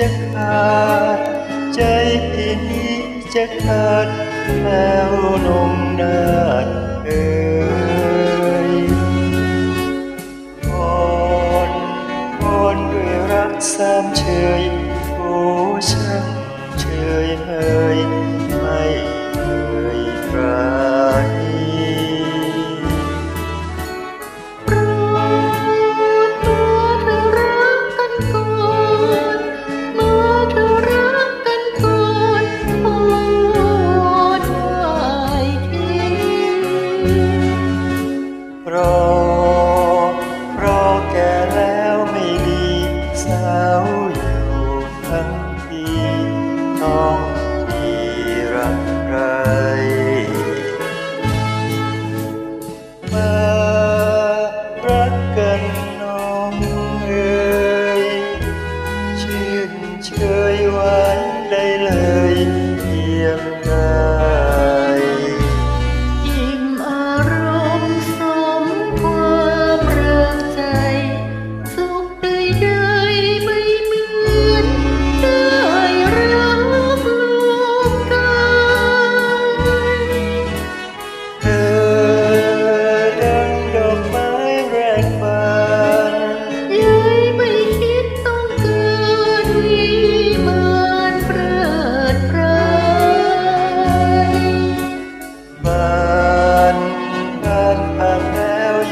จะขาด ใจพี่จะขาดแล้วนงนาดเอ่ยอ่นอ่นด้วยรักสามเฉยโอ้ช่างเฉยเฮ่ย you.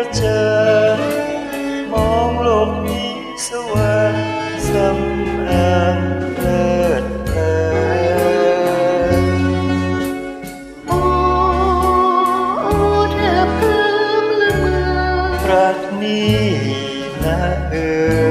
ระจามองโลกนี้สว่างสำอางเลิศเพโอ้เธอเพิ่มละเมอรักนี้นะเอ่ย